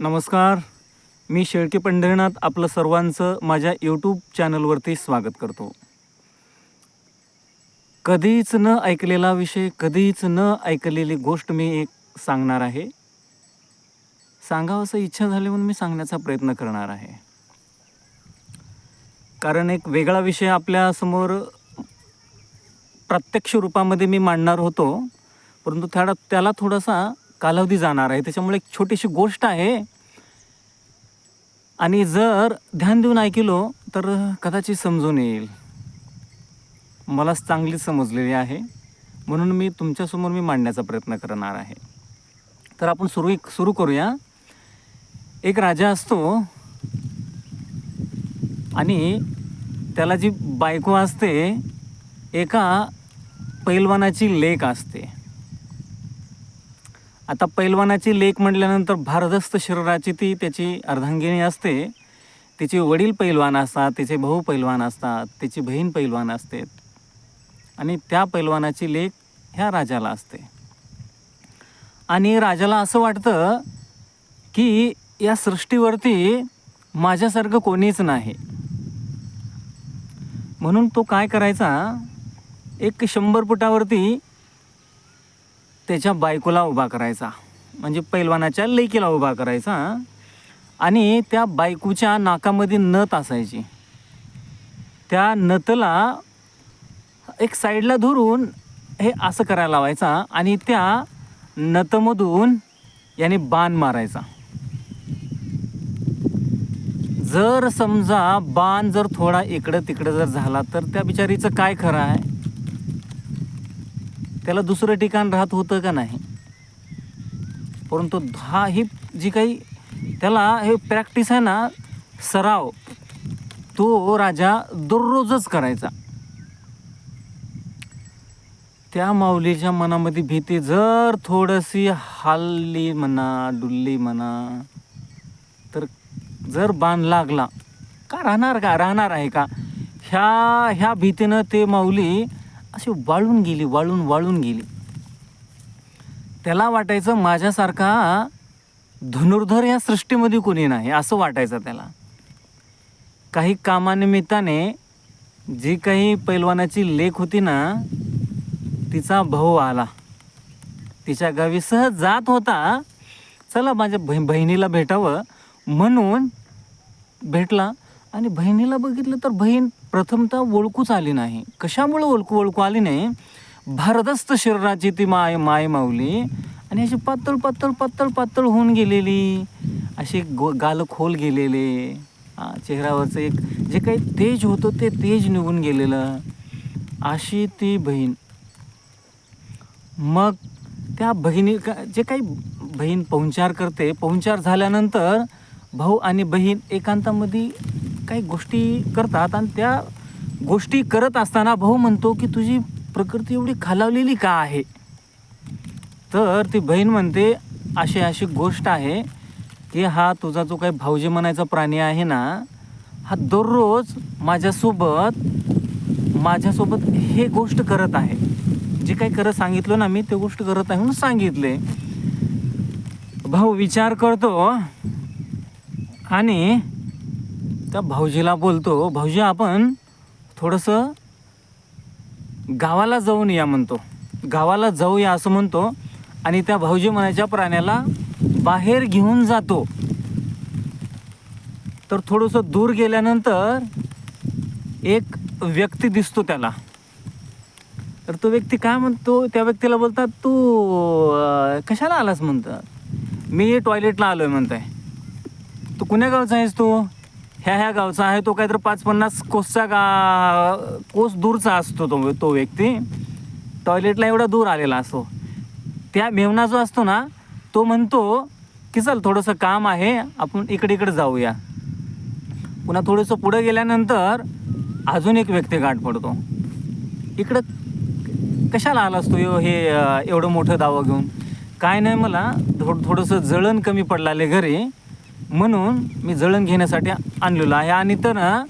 नमस्कार. मी शेळके पंढरीनाथ आपलं सर्वांचं माझ्या यूट्यूब चॅनलवरती स्वागत करतो. कधीच न ऐकलेला विषय कधीच न ऐकलेली गोष्ट मी एक सांगणार आहे. सांगावं असं इच्छा झाली म्हणून मी सांगण्याचा प्रयत्न करणार आहे. कारण एक वेगळा विषय आपल्यासमोर प्रत्यक्ष रूपामध्ये मी मांडणार होतो परंतु त्याला त्याला थोडासा कालावधी जाणार आहे. त्याच्यामुळे एक छोटीशी गोष्ट आहे. आणि जर ध्यान देऊन ऐकलो तर कदाचित समजून येईल. मला चांगलीच समजलेली आहे. म्हणून मी तुमच्यासमोर मी मांडण्याचा प्रयत्न करणार आहे. तर आपण सुरू सुरू करूया. एक राजा असतो. आणि त्याला जी बायको असते एका पैलवानाची लेक असते. आता पैलवानाची लेक म्हटल्यानंतर भारदस्त शरीराची ती त्याची अर्धांगिनी असते. तिचे वडील पैलवान असतात तिचे भाऊ पैलवान असतात तिची बहीण पैलवान असते. आणि त्या पैलवानाची लेक ह्या राजाला असते. आणि राजाला असं वाटतं की या सृष्टीवरती माझ्यासारखं कोणीच नाही. म्हणून तो काय करायचा? एक शंभर फुटावरती त्याच्या बायकोला उभा करायचा. म्हणजे पैलवानाच्या लेकीला उभा करायचा आणि त्या बायकोच्या नाकामध्ये नत असायची. त्या नतला एक साईडला धरून हे असं करायला लावायचा आणि त्या नतमधून याने बाण मारायचा. जर समजा बाण जर थोडा इकडं तिकडं जर झाला तर त्या बिचारीचं काय खरं आहे? त्याला दुसरं ठिकाण राहत होतं का नाही? परंतु हा ही जी काही त्याला हे प्रॅक्टिस आहे ना सराव तो राजा दररोजच करायचा. त्या माऊलीच्या मनामध्ये भीती जर थोडीशी हल्ली म्हणा डुल्ली म्हणा तर जर बाण लागला का राहणार का? राहणार आहे का? ह्या ह्या भीतीनं ते माऊली अशी वाळून गेली वाळून वाळून गेली. त्याला वाटायचं माझ्यासारखा धनुर्धर या सृष्टीमध्ये कोणी नाही असं वाटायचं त्याला. काही कामानिमित्ताने जी काही पैलवानाची लेख होती ना तिचा भाऊ आला. तिच्या गावी सहज जात होता. चला माझ्या बहि बहिणीला भेटावं. म्हणून भेटला. आणि बहिणीला बघितलं तर बहीण प्रथमतः ओळखूच आली नाही. कशामुळे ओळखू ओळखू आली नाही? भारदस्त शरीराची ती माय माय माऊली. आणि अशी पातळ पातळ पातळ पातळ होऊन गेलेली. अशी गो गाल खोल गेलेले. चेहऱ्यावरचं एक जे काही तेज होतं ते तेज निघून गेलेलं. अशी ती बहीण. मग त्या बहिणी का- जे काही बहीण पाहुणचार करते पाहुणचार झाल्यानंतर भाऊ आणि बहीण एकांतामध्ये काही गोष्टी करतात आणि त्या गोष्टी करत असताना भाऊ म्हणतो की तुझी प्रकृती एवढी खालावलेली का आहे? तर ती बहीण म्हणते अशी अशी गोष्ट आहे की हा तुझा जो काही भाऊजी म्हणायचा प्राणी आहे ना हा दररोज माझ्यासोबत माझ्यासोबत हे गोष्ट करत आहे. जे काही करत सांगितलं ना मी ते गोष्ट करत आहे म्हणून सांगितले. भाऊ विचार करतो आणि त्या भाऊजीला बोलतो भाऊजी आपण थोडंसं गावाला जाऊन या म्हणतो. गावाला जाऊया असं म्हणतो. आणि त्या भाऊजी म्हणायच्या प्राण्याला बाहेर घेऊन जातो. तर थोडंसं दूर गेल्यानंतर एक व्यक्ती दिसतो त्याला. तर तो व्यक्ती काय म्हणतो? त्या व्यक्तीला बोलतात तू कशाला आलास? म्हणतात. मी टॉयलेटला आलो आहे म्हणताय. तू कुण्या गावचा आहेस तू? ह्या ह्या गावचा आहे तो काहीतरी पाच पन्नास कोसचा गा कोस दूरचा असतो तो तो व्यक्ती. टॉयलेटला एवढा दूर आलेला असतो. त्या मेवना जो असतो ना तो म्हणतो की चल थोडंसं काम आहे आपण इकडे इकडे जाऊया. पुन्हा थोडंसं पुढं गेल्यानंतर अजून एक व्यक्ती गाठ पडतो. इकडं कशाला आला असतो ह्यो हे एवढं मोठं दावं घेऊन? काय नाही मला थोडं थोडंसं जळण कमी पडलाले घरी. म्हणून मी जळण घेण्यासाठी आणलेलो आहे. आणि तर ना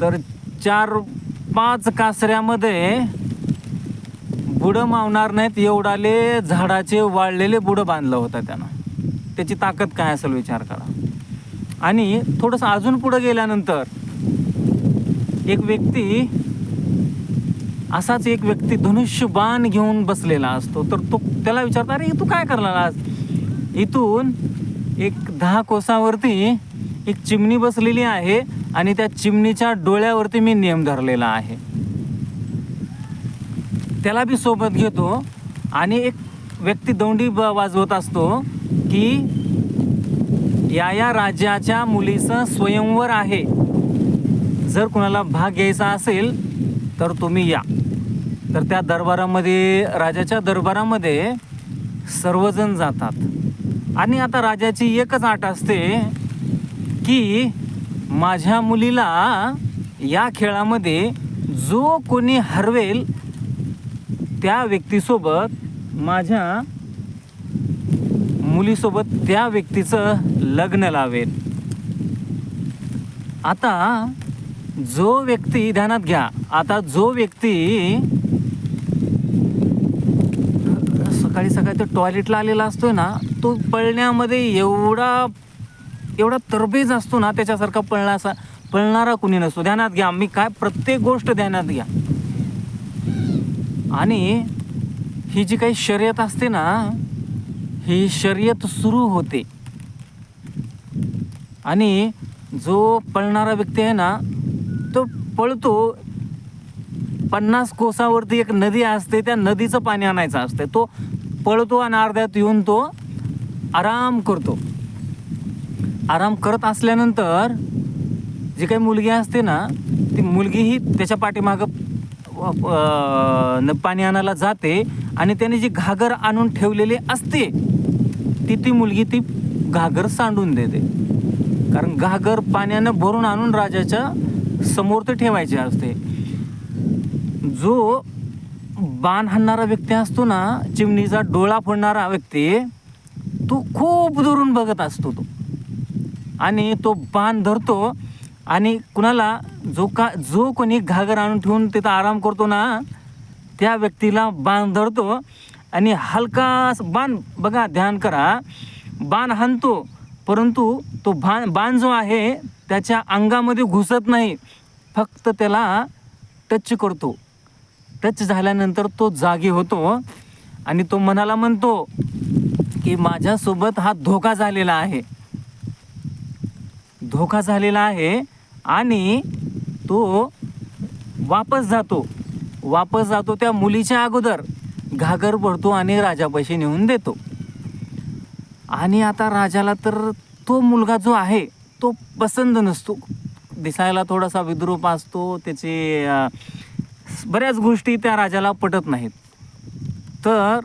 तर चार पाच कासऱ्यामध्ये बुडं मावणार नाहीत एवढाले झाडाचे वाळलेले बुडं बांधलं होतं त्यानं. त्याची ताकद काय असेल विचार करा. आणि थोडंसं अजून पुढं गेल्यानंतर एक व्यक्ती असाच एक व्यक्ती धनुष्यबाण घेऊन बसलेला असतो. तर तो त्याला विचारतो अरे तू काय करणार आज इथून एक दहा कोसावरती एक चिमणी बसलेली आहे आणि त्या चिमणीच्या डोळ्यावरती मी नियम धरलेला आहे. त्याला बी सोबत घेतो आणि एक व्यक्ती दौंडी ब- वाजवत असतो की या या राज्याच्या मुलीचं स्वयंवर आहे. जर कुणाला भाग घ्यायचा असेल तर तुम्ही या. तर त्या दरबारामध्ये राजाच्या दरबारामध्ये सर्वजण जातात. आणि आता राजाची एकच आट असते की माझ्या मुलीला या खेळामध्ये जो कोणी हरवेल त्या व्यक्तीसोबत माझ्या मुलीसोबत त्या व्यक्तीचं लग्न लावेल. आता जो व्यक्ती ध्यानात घ्या. आता जो व्यक्ती सकाळी सकाळी तो टॉयलेटला आलेला असतोय ना तो पळण्यामध्ये एवढा एवढा तरबेज असतो ना त्याच्यासारखा पळणा असा पळणारा कुणी नसतो. ध्यानात घ्या. मी काय प्रत्येक गोष्ट ध्यानात घ्या. आणि ही जी काही शर्यत असते ना ही शर्यत सुरू होते. आणि जो पळणारा व्यक्ती आहे ना तो पळतो. पन्नास कोसावरती एक नदी असते त्या नदीचं पाणी आणायचं असते. तो पळतो आणि अर्ध्यात येऊन तो आराम करतो. आराम करत असल्यानंतर जी काही मुलगी असते ना ती मुलगीही त्याच्या पाठीमागं पाणी आणायला जाते आणि त्याने जी घागर आणून ठेवलेली असते ती ती मुलगी ती घागर सांडून देते. कारण घागर पाण्यानं भरून आणून राजाच्या समोर ते ठेवायचे असते. जो बाण हाणणारा व्यक्ती असतो ना चिमणीचा डोळा फोडणारा व्यक्ती तो खूप दुरून बघत असतो तो. आणि तो बाण धरतो आणि कुणाला जो का जो कोणी घागर आणून ठेवून तिथं आराम करतो ना त्या व्यक्तीला बाण धरतो आणि हलका बाण बघा ध्यान करा. बाण हाणतो परंतु तो बाण बाण जो आहे त्याच्या अंगामध्ये घुसत नाही. फक्त त्याला टच करतो. टच झाल्यानंतर तो जागी होतो आणि तो मनाला म्हणतो की माझ्यासोबत हा धोका झालेला आहे. धोका झालेला आहे आणि तो वापस जातो. वापस जातो त्या मुलीच्या अगोदर. घागर पडतो आणि राजापाशी नेऊन देतो. आणि आता राजाला तर तो मुलगा जो आहे तो पसंत नसतो. दिसायला थोडासा विद्रूप असतो त्याचे बऱ्याच गोष्टी त्या राजाला पटत नाहीत. तर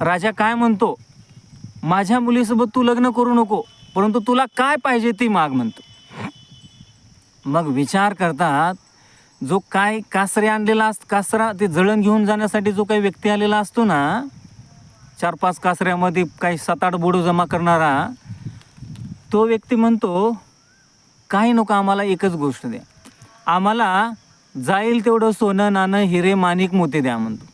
राजा काय म्हणतो? माझ्या मुलीसोबत तू लग्न करू नको परंतु तुला काय पाहिजे ती माग म्हणतो. मग विचार करतात जो काय कासरे आणलेला असत कासरा ते जळण घेऊन जाण्यासाठी जो काही व्यक्ती आलेला असतो ना चार पाच कासऱ्यामध्ये काही सात आठ बोडू जमा करणारा तो व्यक्ती म्हणतो काही नको आम्हाला एकच गोष्ट द्या. आम्हाला जाईल तेवढं सोनं नाणं हिरे माणिक मोते द्या म्हणतो.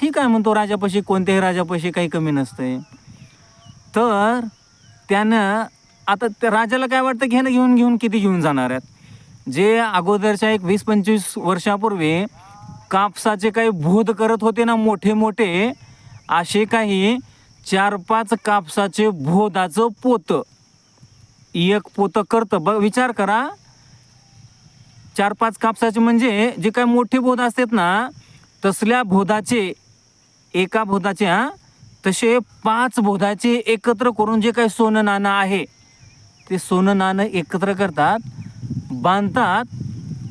ठीक आहे म्हणतो राजापाशी कोणत्याही राजापाशी काही कमी नसतंय. तर त्यानं आता त्या राजाला काय वाटतं की ह्यानं घेऊन घेऊन किती घेऊन जाणार आहेत? जे अगोदरच्या एक वीस पंचवीस वर्षापूर्वी कापसाचे काही भूत करत होते ना मोठे मोठे असे काही चार पाच कापसाचे बोधाचं पोतं. एक पोतं करतं. बघ विचार करा. चार पाच कापसाचे म्हणजे जे काय मोठे बोध असतात ना तसल्या बोधाचे एका बोधाचे हां तसे पाच बोधाचे एकत्र करून जे काही सोनं नाणं आहे ते सोनं नाणं एकत्र करतात बांधतात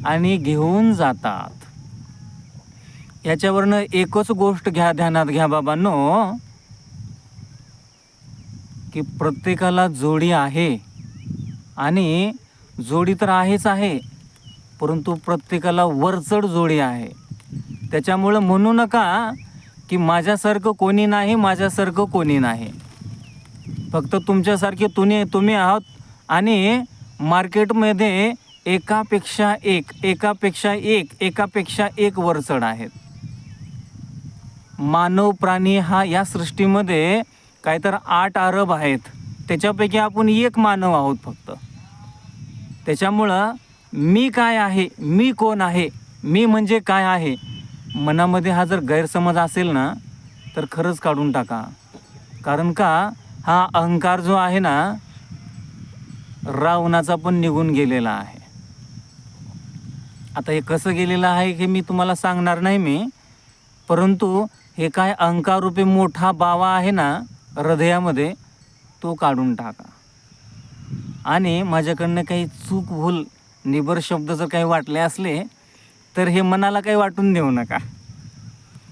आणि घेऊन जातात. याच्यावरनं एकच गोष्ट घ्या ध्यानात घ्या बाबांनो की प्रत्येकाला जोडी आहे. आणि जोडी तर आहेच आहे. परंतु प्रत्येकाला वरचढ जोडी आहे. त्याच्यामुळं म्हणू नका की माझ्यासारखं कोणी नाही माझ्यासारखं कोणी नाही. फक्त तुमच्यासारखे तुम्ही तुम्ही आहात आणि मार्केटमध्ये एकापेक्षा एक एकापेक्षा एक एकापेक्षा एक वरचढ आहेत. मानव प्राणी हा या सृष्टीमध्ये काय तर आठ अरब आहेत. त्याच्यापैकी आपण एक मानव आहोत फक्त. त्याच्यामुळं मी काय आहे? मी कोण आहे? मी म्हणजे काय आहे? मनामध्ये हा जर गैरसमज असेल ना तर खरंच काढून टाका. कारण का? हा अहंकार जो आहे ना रावणाचा पण निघून गेलेला आहे. आता हे कसं गेलेलं आहे हे मी तुम्हाला सांगणार नाही मी. परंतु हे काय अहंकाररूपी मोठा बावा आहे ना हृदयामध्ये तो काढून टाका. आणि माझ्याकडनं काही चूक भूल निबर शब्द जर काही वाटले असले तर हे मनाला काही वाटून देऊ नका.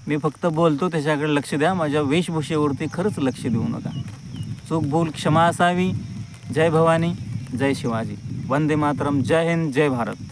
मी फक्त बोलतो त्याच्याकडे लक्ष द्या. माझ्या वेशभूषेवरती खरंच लक्ष देऊ नका. चूक भूल क्षमा असावी. जय भवानी जय शिवाजी. वंदे मातरम. जय हिंद जय भारत.